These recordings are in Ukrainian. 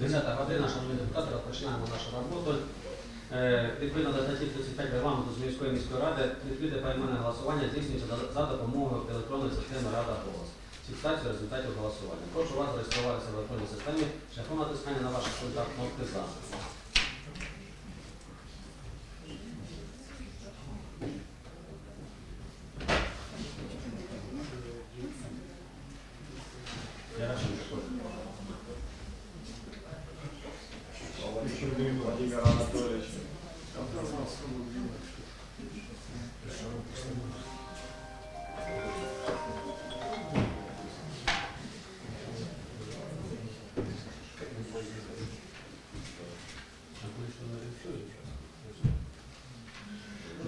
10 година, шановні депутати, розпочинаємо нашу роботу. Е, Відповідно до статті 35 регламенту з міської міської ради, відкрите поіменне голосування здійснюється за- допомогою електронної системи Рада голос. Фіксацію результатів голосування. Прошу вас зареєструватися в електронній системі шляхом натискання на ваших контакт кнопки за.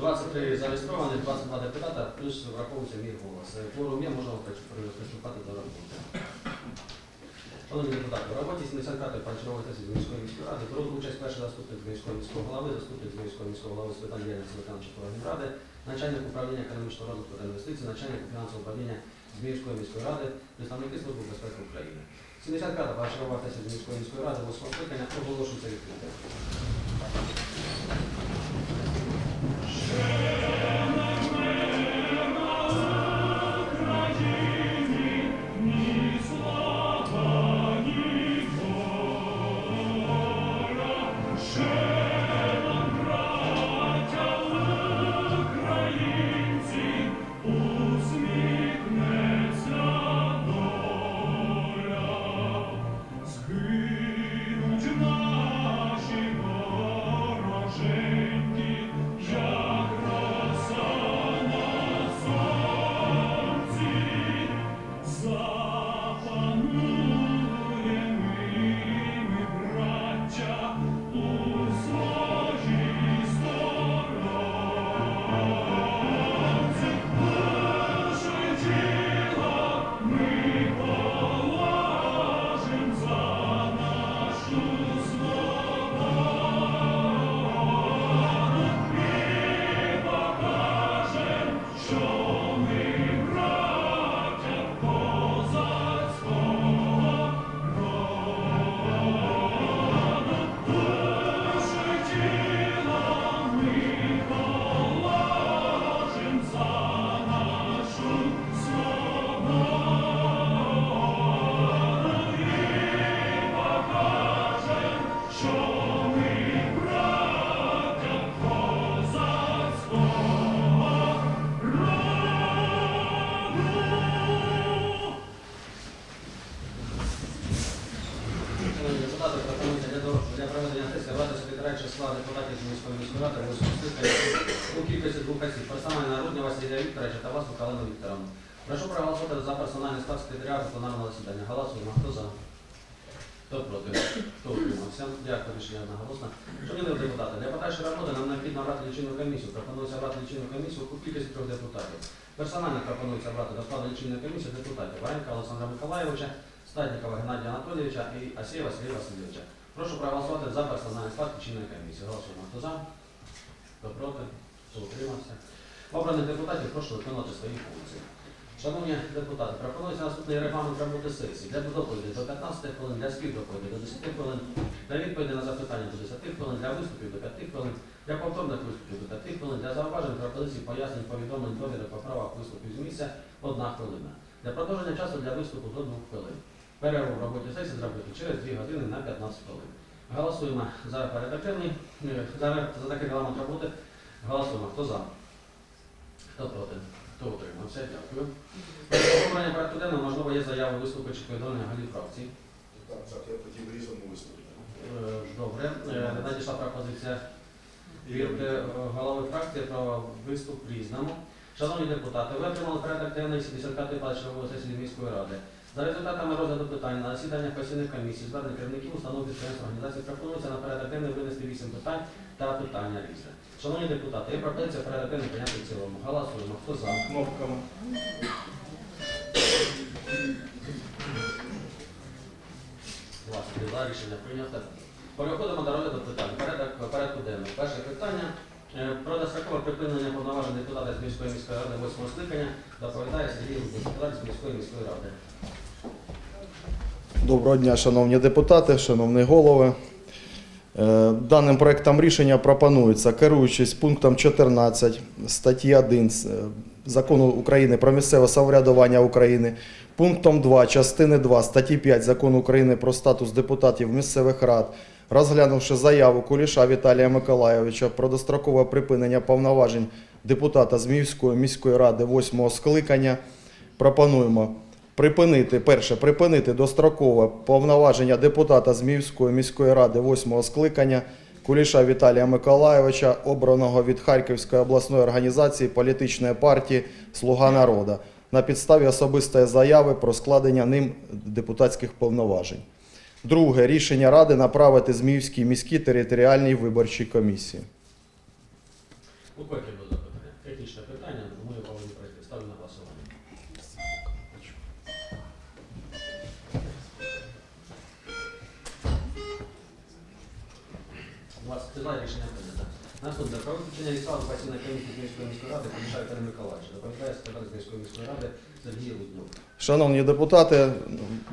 23 зареєстровані, 22 депутата, плюс враховується мій голос. Е, Форум є, можемо при- при- приступати до роботи. Шановні депутати, в роботі 75-ї панчерової сесії міської міської ради беруть участь перший заступник міського міського голови, заступник з міського міського голови з питань діяльності виконавчої органів ради, начальник управління економічного розвитку та інвестицій, начальник фінансового управління з міської міської ради, представники Служби безпеки України. 75-та панчерова сесія міської міської ради 8 скликання оголошується відкритою. Christ. Депутати, пропонується для, проведення сесії ради секретаря числа депутатів міської міської ради восьмого у кількості двох осіб. Персональне народження Василя Вікторовича та вас Калину Вікторовну. Прошу проголосувати за персональний склад секретаря пленарного засідання. Голосуємо. Хто за? Хто проти? Хто утримався? Дякую, рішення одноголосно. Шановні депутати, для подальшої роботи нам необхідно обрати лічильну комісію. Пропонується обрати лічильну комісію у кількості трьох депутатів. Персонально пропонується обрати до складу лічильної комісії депутатів Варенка Олександра Миколаєвича, Стадникова Геннадія Анатолійовича і Асєва Сергія Васильовича. Прошу проголосувати за персональний склад лічильної комісії. Голосуємо. Хто за? Хто проти? Хто утримався? Обраних депутатів прошу виконувати свої функції. Шановні депутати, пропонується наступний регламент роботи сесії. Для доповіді до 15 хвилин, для співдоповіді до 10 хвилин, для відповіді на запитання до 10 хвилин, для виступів до 5 хвилин, для повторних виступів до 5 хвилин, для зауважень, пропозицій, пояснень, повідомлень, довідок, поправок, виступів з місця – 1 хвилина. Для продовження часу для виступу до 2 хвилин. Перерву в роботі сесії зробити через 2 години на 15 хвилин. Голосуємо за порядок денний, е, за, за такий регламент роботи. Голосуємо. Хто за? Хто проти? Хто утримався? Дякую. Обговорення порядку денного, можливо, є заяви виступи чи повідомлення голів фракцій. Так, так, я хотів різаному виступити. Е, Добре. Е, Надійшла пропозиція від голови фракції про виступ різному. Шановні депутати, ви отримали порядок денний 75-ї плачової сесії міської ради. За результатами розгляду питань на засіданнях постійних комісій, звернень керівників установ підприємств організацій пропонується на порядок денний винести 8 питань та питання різне. Шановні депутати, є пропозиція порядок денний прийняти в цілому. Голосуємо. Хто за? Кнопками. Власне, за рішення прийнято. Переходимо до розгляду питань. Порядок порядку денного. Перше питання. Е, Про дострокове припинення повноважень депутата з міської міської ради 8 скликання доповідає Сергій депутат з міської міської ради. Доброго дня, шановні депутати, шановні голови. Е, Даним проектом рішення пропонується, керуючись пунктом 14 статті 1 з, е, Закону України про місцеве самоврядування України, пунктом 2 частини 2 статті 5 Закону України про статус депутатів місцевих рад, розглянувши заяву Куліша Віталія Миколайовича про дострокове припинення повноважень депутата Зміївської міської ради 8 скликання, пропонуємо Припинити перше, припинити дострокове повноваження депутата Зміївської міської ради 8 скликання Куліша Віталія Миколаєвича, обраного від Харківської обласної організації політичної партії Слуга народу на підставі особистої заяви про складення ним депутатських повноважень. Друге рішення ради направити Зміївській міській територіальній виборчій комісії. У рішення прийнято. Наступне про виключення від складу постійної комісії з міської ради Куліша Віталія Миколаївича. Доповідає секретар з міської ради Сергій Лутнюк. Шановні депутати,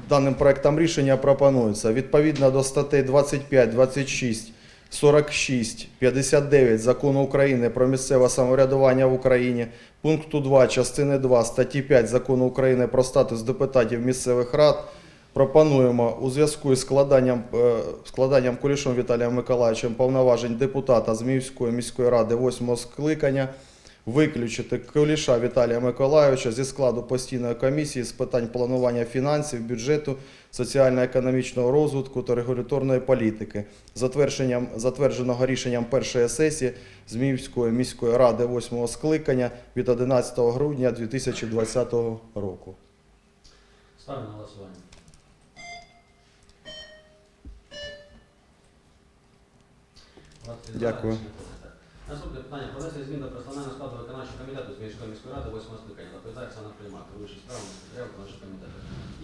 даним проектом рішення пропонується відповідно до статей 25, 26, 46, 59 Закону України про місцеве самоврядування в Україні, пункту 2 частини 2 статті 5 Закону України про статус депутатів місцевих рад. Пропонуємо у зв'язку із складанням, е, складанням Кулішом Віталієм Миколаївичем повноважень депутата Зміївської міської ради 8 скликання виключити Куліша Віталія Миколайовича зі складу постійної комісії з питань планування фінансів, бюджету, соціально-економічного розвитку та регуляторної політики, затвердженням, затвердженого рішенням першої сесії Зміївської міської ради 8 скликання від 11 грудня 2020 року. Ставлю на голосування. Дякую. Наступне питання. Внесення змін до персонального складу виконавчого комітету з міської міської ради 8 скликання. Доповідає Оксана Примак, вищий справа секретаря виконавчого комітету.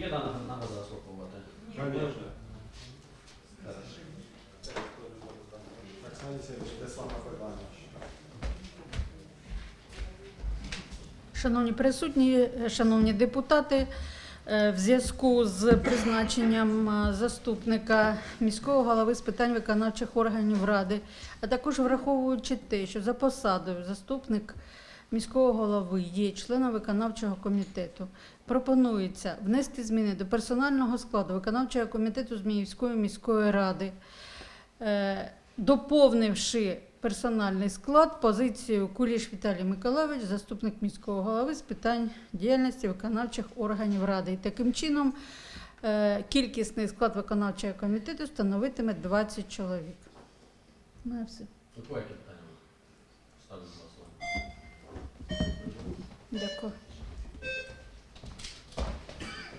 Є дана нагода заслуховувати? Конечно. Оксана Сергійович, те саме питання. Шановні присутні, шановні депутати, в зв'язку з призначенням е, заступника міського голови з питань виконавчих органів ради, а також враховуючи те, що за посадою заступник міського голови є членом виконавчого комітету, пропонується внести зміни до персонального складу виконавчого комітету Зміївської міської ради. Е, доповнивши персональний склад позицію Куліш Віталій Миколайович, заступник міського голови з питань діяльності виконавчих органів ради. І таким чином е, кількісний склад виконавчого комітету становитиме 20 чоловік. Має все. У кого які питання? Ставлю на голосування. Дякую.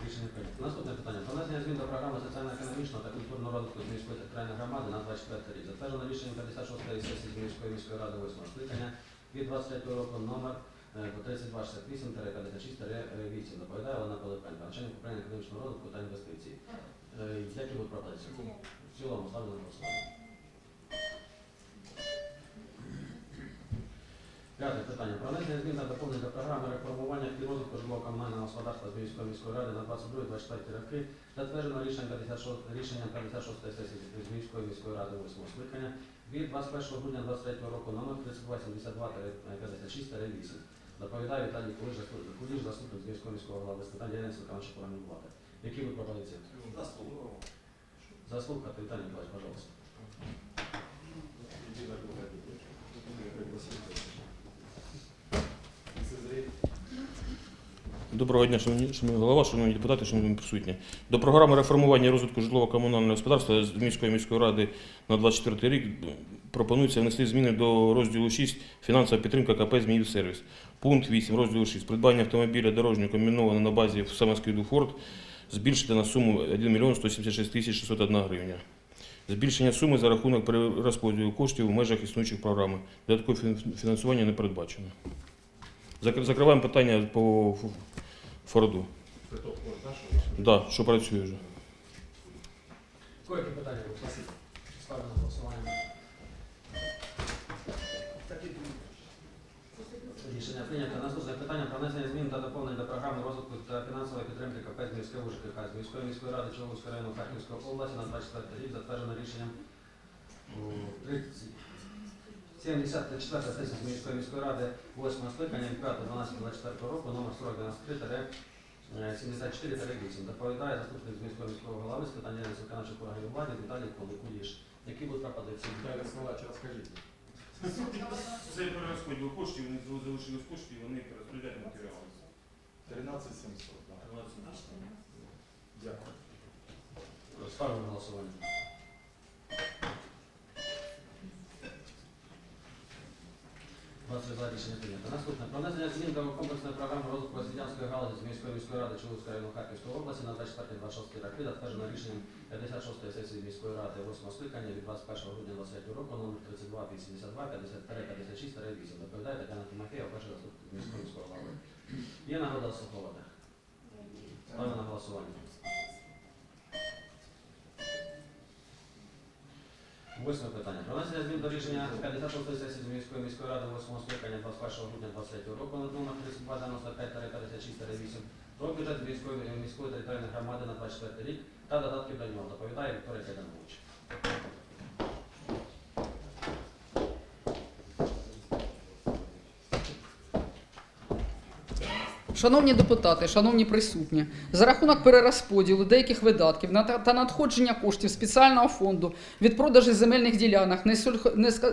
Рішення прийнято. Наступне питання. Про внесення змін до програми соціально-економічного та культурного розвитку міської територіальної громади на 24 рік. Затверджено рішення 56-ї сесії з міської ради 8 скликання від 23 року номер е, 3268-56-8. Доповідає Олена Пилипенко, начальник управління економічного розвитку та інвестицій. Е, Які будуть пропозиції? В цілому ставлю на голосування. П'яте питання. Про внесення змін та доповнення до програми реформування і розвитку житлово-комунального господарства Збірської міської ради на 22-24 роки, затверджено рішенням 56, рішенням 56 сесії Збірської міської ради 8 скликання від 21 грудня 23 року номер 3272-56-8. Доповідає Віталій Куліш, заступ- Куліш, заступник Збірського міського голови з питань діяльності виконавчих органів влади. Які ви пропозиції? Заслухати Віталій Ніколаївич, пожалуйста. Іди на друге. Пригласити. Лицезріть. Доброго дня, шановні, голова, шановні депутати, шановні присутні. До програми реформування розвитку житлово-комунального господарства з міської міської ради на 24 рік пропонується внести зміни до розділу 6 фінансова підтримка КП «Зміївсервіс». Пункт 8 розділу 6 придбання автомобіля дорожнього комбінованого на базі Самарський Дуфорд збільшити на суму 1 мільйон 176 тисяч 601 гривня. Збільшення суми за рахунок перерозподілу коштів в межах існуючих програми. Додаткове фінансування не передбачено. Закриваємо питання по Форду. Да, що працює вже. Кої питання? Спасибо. Ставлю на голосування. Рішення прийнято. Наступне питання про внесення змін та доповнень до програми розвитку та фінансової підтримки КП Зміської УЖКХ з міської міської ради Чоловського району Харківської області на 24 рік затверджено рішенням у 30 74 сесії міської міської ради 8 скликання від 5.12.24 року номер 4093 74 8 Доповідає заступник з міського міського голови з питання виконавчих органів влади Віталій Коликуліш. Які будуть пропозиції? Далі слова, розкажіть. Це перерозподіл коштів, вони залишились кошти, і вони перерозподіляють матеріали. 13 700, так. Дякую. Ставимо голосування. Двадцять за рішення прийнято. Наступне. Про внесення змін до комплексної програми розвитку освітянської галузі з міської міської ради Чоловського району Харківської області на 24-26 роки, затверджено рішенням 56-ї сесії міської ради 8 скликання від 21 грудня 2023 року номер 32 82 53 56 8 Доповідає Тетяна Тимофєва, перший заступник міського міського голови. Є нагода слуховувати? Ставимо на голосування. Восьме питання. Про внесення змін до рішення 56 сесії міської міської ради 8 скликання 21 грудня 2023 року на номер 3295-56-8 про бюджет міської міської територіальної громади на 24 рік та додатки до нього. Доповідає Вікторія Кайданович. Шановні депутати, шановні присутні, за рахунок перерозподілу деяких видатків та надходження коштів спеціального фонду від продажу земельних ділянок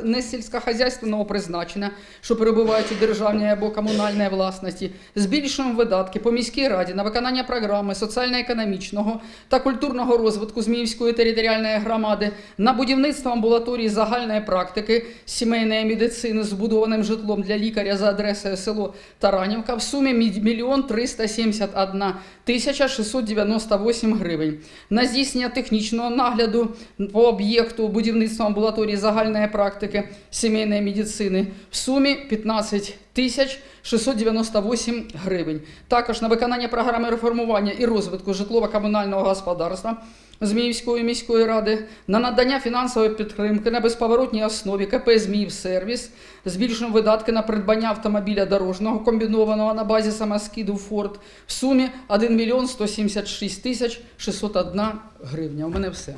несільськохозяйственного призначення, що перебувають у державній або комунальній власності, збільшуємо видатки по міській раді на виконання програми соціально-економічного та культурного розвитку Зміївської територіальної громади на будівництво амбулаторії загальної практики сімейної медицини з збудованим житлом для лікаря за адресою село Таранівка в сумі мі- мільйон 371 тисяча 698 гривень. На здійснення технічного нагляду по об'єкту будівництва амбулаторії загальної практики сімейної медицини в сумі 15 тисяч 698 гривень. Також на виконання програми реформування і розвитку житлово-комунального господарства Зміївської міської ради на надання фінансової підтримки на безповоротній основі КП «Зміїв Сервіс» збільшуємо видатки на придбання автомобіля дорожнього комбінованого на базі самоскиду «Форд» в сумі 1 мільйон 176 тисяч 601 гривня. У мене все.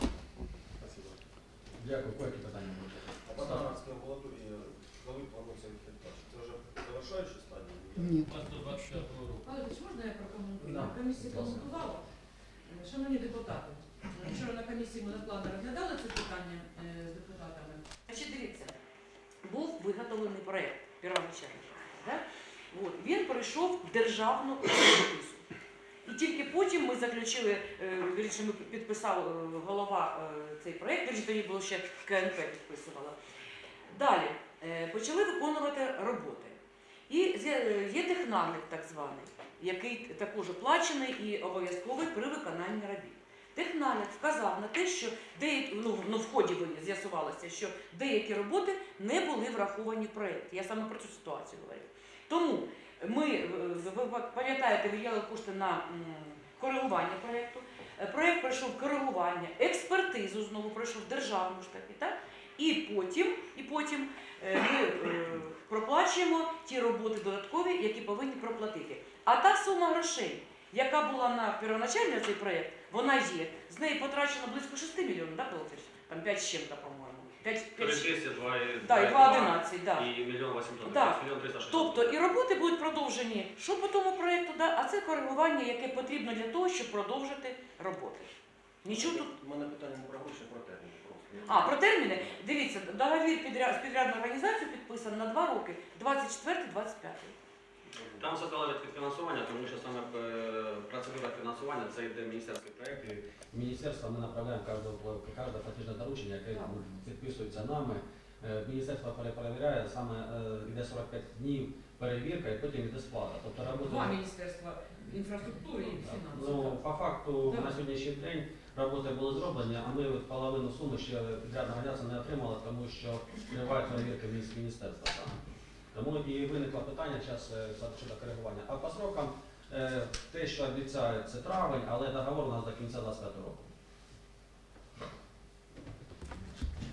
Дякую. Які питання будуть? А по Таранській амбулаторії коли планується відкриття? Це вже завершаюча стадія? Ні. Можна я прокоментую? Коментувала. Е, Шановні депутати, е, вчора на комісії ми розглядали це питання е, з депутатами. Значить, дивіться, був виготовлений проєкт. Да? От, він пройшов державну експертизу. І тільки потім ми заключили, е, вірніше, ми підписав е, голова цей проєкт, вірніше, тоді було ще КНП підписувала. Далі почали виконувати роботи. І є- технагляд так званий, який також оплачений і обов'язковий при виконанні робіт. Технагляд вказав на те, що деякі ну, ну, в ході ви- з'ясувалося, що деякі роботи не були враховані в проєкті. Я саме про цю ситуацію говорю. Тому ми, е, ви пам'ятаєте, виділяли кошти на коригування проєкту. Е, Проєкт пройшов коригування, експертизу знову пройшов державну ж таки, так? І потім, і потім е, ми проплачуємо ті роботи додаткові, які повинні проплатити. А та сума грошей, яка була на первоначальний цей проєкт, вона є. З неї потрачено близько 6 мільйонів, да, Васильович? Там 5 з чим-то, по-моєму. 5, 5, 200, 2, да, і 2,11, да. і мільйон 800, Да. тобто мільйон 360. Тобто і роботи будуть продовжені, що по тому проєкту, да, а це коригування, яке потрібно для того, щоб продовжити роботи. Нічого тут. У мене питання не про гроші, а про термін просто. А, про терміни. Дивіться, договір підряд, з підрядною організацією підписаний на два роки, 24-25. Там все залежить від фінансування, тому що саме е, процедура фінансування це йде міністерський проєкт. І міністерство ми направляємо кожного кожне платіжне доручення, яке підписується нами. Е, Міністерство перепровіряє, саме е, йде 45 днів перевірка і потім йде сплата. Тобто Два міністерства інфраструктури і Ну, по факту Да. на сьогоднішній день роботи були зроблені, а ми от половину суми ще підрядна організація не отримала, тому що тривають перевірки міністерства. Тому і виникло питання час е, щодо коригування. А по срокам е, те, що обіцяє, це травень, але договор у нас до кінця 25 року.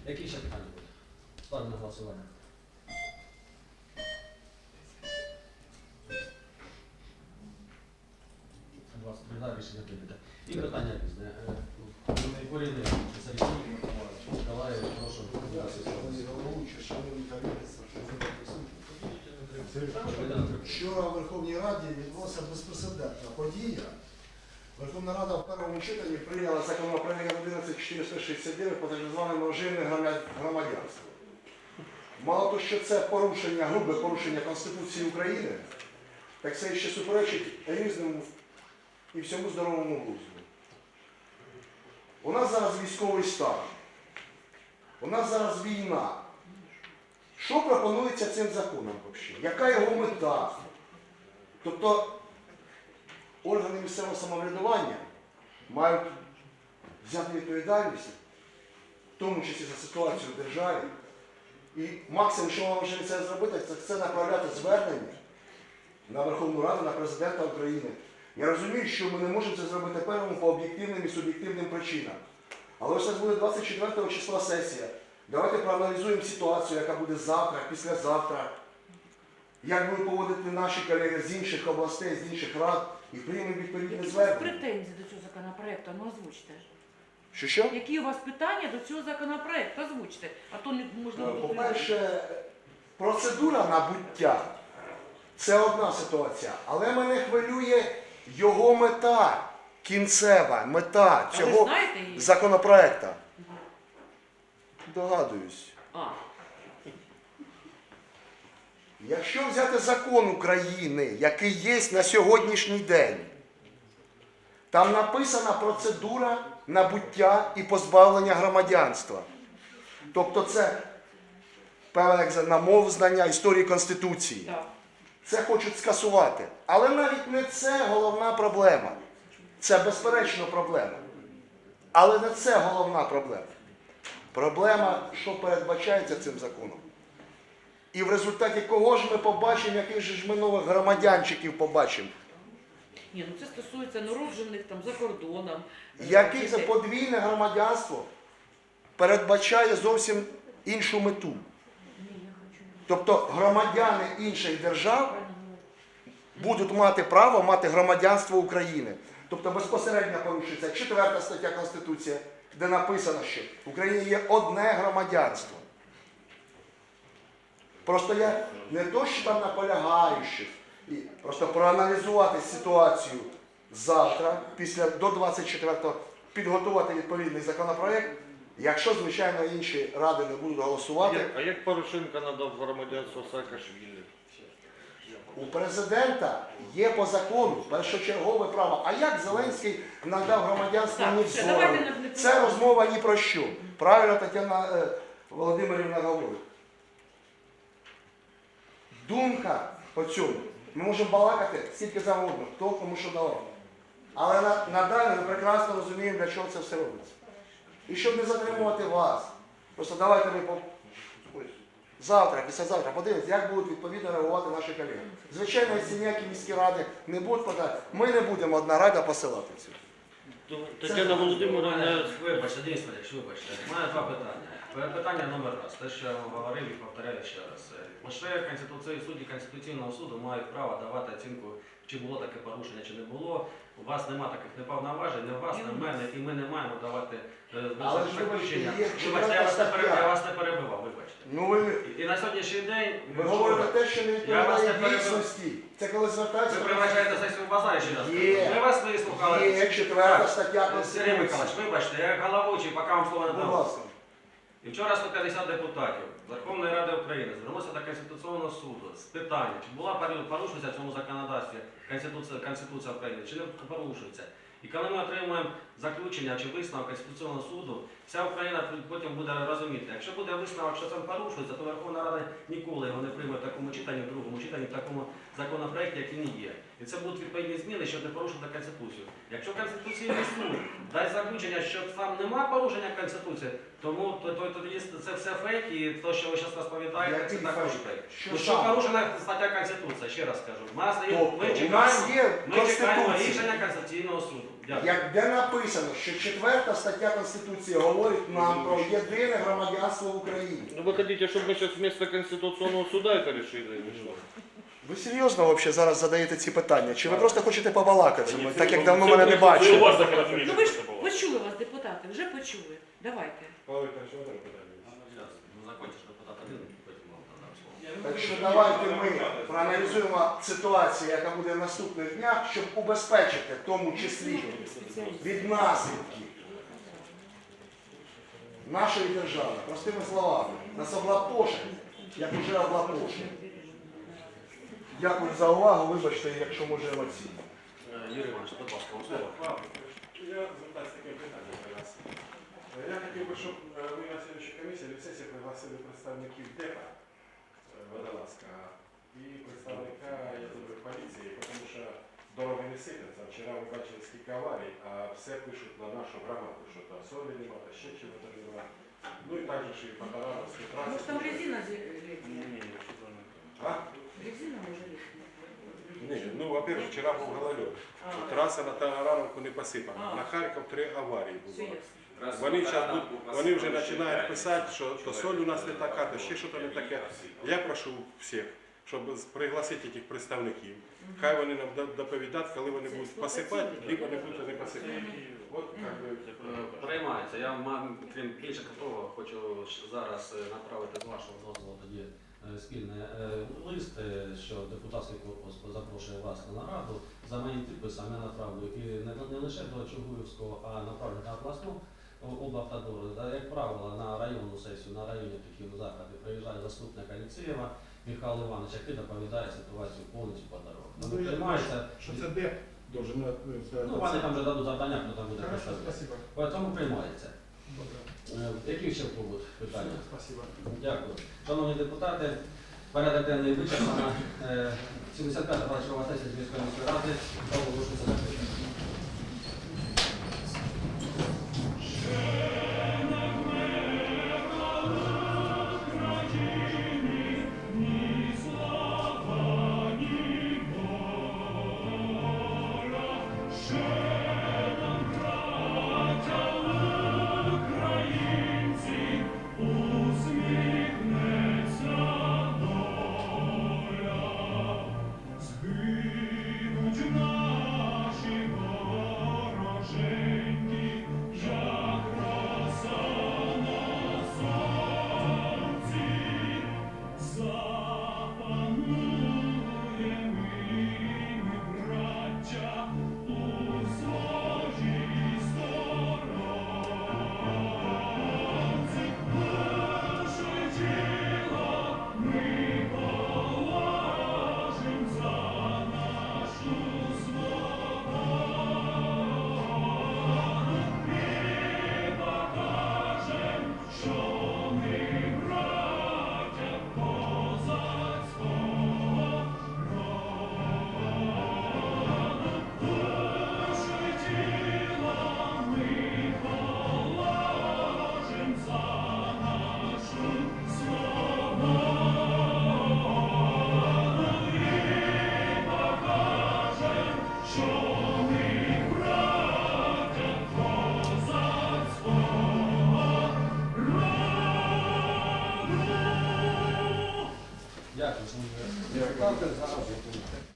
Які ще питання будуть? Ставлю на голосування. Рішення прийде. І питання різне. Е, Верховна Рада в першому читанні прийняла законопроект 11469 про так зване режимне громадя- громадянство. Мало того, що це порушення, грубе порушення Конституції України, так це ще суперечить різному і всьому здоровому глузду. У нас зараз військовий стан. У нас зараз війна. Що пропонується цим законом взагалі? Яка його мета? Тобто органи місцевого самоврядування мають взяти відповідальність, в тому числі за ситуацію в державі. І максимум, що вам вже це зробити, це, це направляти звернення на Верховну Раду, на президента України. Я розумію, що ми не можемо це зробити первому по об'єктивним і суб'єктивним причинам. Але ось нас буде 24 числа сесія. Давайте проаналізуємо ситуацію, яка буде завтра, післязавтра. Як будуть поводити наші колеги з інших областей, з інших рад і приймемо відповідне Які у вас звернення. претензії до цього законопроекту? Ну озвучте. Що що? Які у вас питання до цього законопроекту? Озвучте. А то не можливо. тут По-перше, процедура набуття це одна ситуація, але мене хвилює його мета, кінцева мета А ви цього знаєте її? законопроекту. Догадуюсь. А, Якщо взяти закон України, який є на сьогоднішній день, там написана процедура набуття і позбавлення громадянства. Тобто це певне як на мов знання історії Конституції. Це хочуть скасувати. Але навіть не це головна проблема. Це безперечно проблема. Але не це головна проблема. Проблема, що передбачається цим законом. І в результаті кого ж ми побачимо, яких же ж ми нових громадянчиків побачимо. Ні, ну це стосується народжених там за кордоном. Яке це подвійне громадянство передбачає зовсім іншу мету. Тобто громадяни інших держав будуть мати право мати громадянство України. Тобто безпосередньо порушується четверта стаття Конституції, де написано, що в Україні є одне громадянство. Просто я не то, що там наполягаю щось, і просто проаналізувати ситуацію завтра, після до 24-го, підготувати відповідний законопроект. Якщо, звичайно, інші ради не будуть голосувати, А як Порошенко надав громадянство Саакашвілі? У президента є по закону першочергове право. А як Зеленський надав громадянство Так, ні все, давайте не- не Це розмова ні про що. Правильно Тетяна е, Володимирівна говорить. Думка по цьому. Ми можемо балакати скільки завгодно, хто кому що давав. Але надалі ми прекрасно розуміємо, для чого це все робиться. І щоб не затримувати вас, просто давайте ми по, Завтра, післязавтра, подивимось, як будуть відповідно реагувати наші колеги. Звичайно, якщо ніякі міські ради не будуть подати, ми не будемо одна рада посилати цю. Тетяна Володимировна, вибачте, Денис Валерійович, вибачте. Мене два питання. Питання номер раз. Те, що я вам говорив і повторяю ще раз. Е, Лише Конституції, судді Конституційного суду мають право давати оцінку, чи було таке порушення, чи не було. У вас нема таких неповноважень, не у вас, не в мене, і ми не маємо давати е, Але ж, вибачте, є Вибачте, я вас не перебивав, я вас не перебивав, вибачте. Ну ви, І, на сьогоднішній день ви говорите те, що не вас не відповідає перебив. дійсності. Це коли ви превращаєте сесію в базар, ще раз. Є. Ми вас вислухали. Є четверта стаття Сергій Конституції. Миколаївич, вибачте, я як головуючий, поки вам слово не Будь ласка. І вчора 150 депутатів Верховної Ради України звернулися до Конституційного суду з питанням, чи була пору- порушується в цьому законодавстві Конституція, Конституція України, чи не порушується. І коли ми отримуємо заключення чи висновок Конституційного суду, вся Україна потім буде розуміти, якщо буде висновок, що це порушується, то Верховна Рада ніколи його не прийме в такому читанні, в другому читанні, в такому законопроекті, як він є. І це будуть відповідні зміни, щоб не порушити Конституцію. Якщо Конституційний суд дасть заключення, що там немає порушення Конституції, тому то, то, тоді це все фейк, і те, що ви зараз розповідаєте, це також фейк? Що Ну, що порушена стаття Конституції, ще раз кажу. У нас є, Тобто, ми у нас чекаємо, є ми чекаємо рішення Конституційного суду Дякую. Як де написано, що четверта стаття Конституції говорить нам про єдине громадянство в Україні. Ну вы хотите, чтобы мы сейчас вместо Конституционного суда это решили или что? Ви серйозно вообще зараз задаєте ці питання? Чи ви просто хочете побалакати зі мною, так як давно мене не бачили? вас таке розумієте, Ну ви ж що це було. почули вас, депутати, вже почули. Давайте. Павло Вікторович, ви теж питання. Ну, закончиш Так що давайте ми проаналізуємо ситуацію, яка буде в наступних днях, щоб убезпечити, в тому числі від наслідків нашої держави. Простими словами, нас облапошать, як уже облапошили. Дякую за увагу, вибачте, якщо може емоційно. Е, Юрій Іванович, будь ласка, вам слово. Я звертаюся таке питання до вас. Я хотів би, щоб е, ви на слідчій комісії на сесії пригласили представників ДЕПа е, Водолазка і представника я думаю, поліції, тому що дороги не сипляться. Вчора ви бачили скільки аварій, а все пишуть на нашу громаду, що там солі нема, та ще чого-то нема. Ну і також і по Тарановській трасі. Може там резина літня? ні. А? Резина може літня? Ні, ну, во-первых, вчора був голольот. А, Траса на Тарановку не посипана. А. На Харків три аварії все було. Вони, щас будуть- вони вже починають писати, що то соль у нас не така, то ще щось не таке. Я прошу всіх, щоб пригласити тих представників. Хай вони нам до- доповідають, коли вони будуть посипати, либо не будуть не посипати. От. Е, Приймається. Я мам, крім більше того, хочу зараз е, направити з вашого дозволу тоді е, спільний е, лист, що депутатський корпус запрошує вас на нараду. За моїм підписом я направлю і не, не лише до Чугуївського, а направлю на обласну облавтодору. Як правило, на районну сесію, на районні такі заходи приїжджає заступник Алєксєєва Михайло Іванович, який доповідає ситуацію повністю по дорогах. Тому приймається. Що це де должен Ну, вони там вже дадуть завдання, хто там буде спасибо. Тому приймається. Е, Які ще будуть питання? Спасибо. Дякую. Шановні депутати, порядок денний вичерпано. Е, 75-та плачова сесія з міської міської ради оголошується закритою.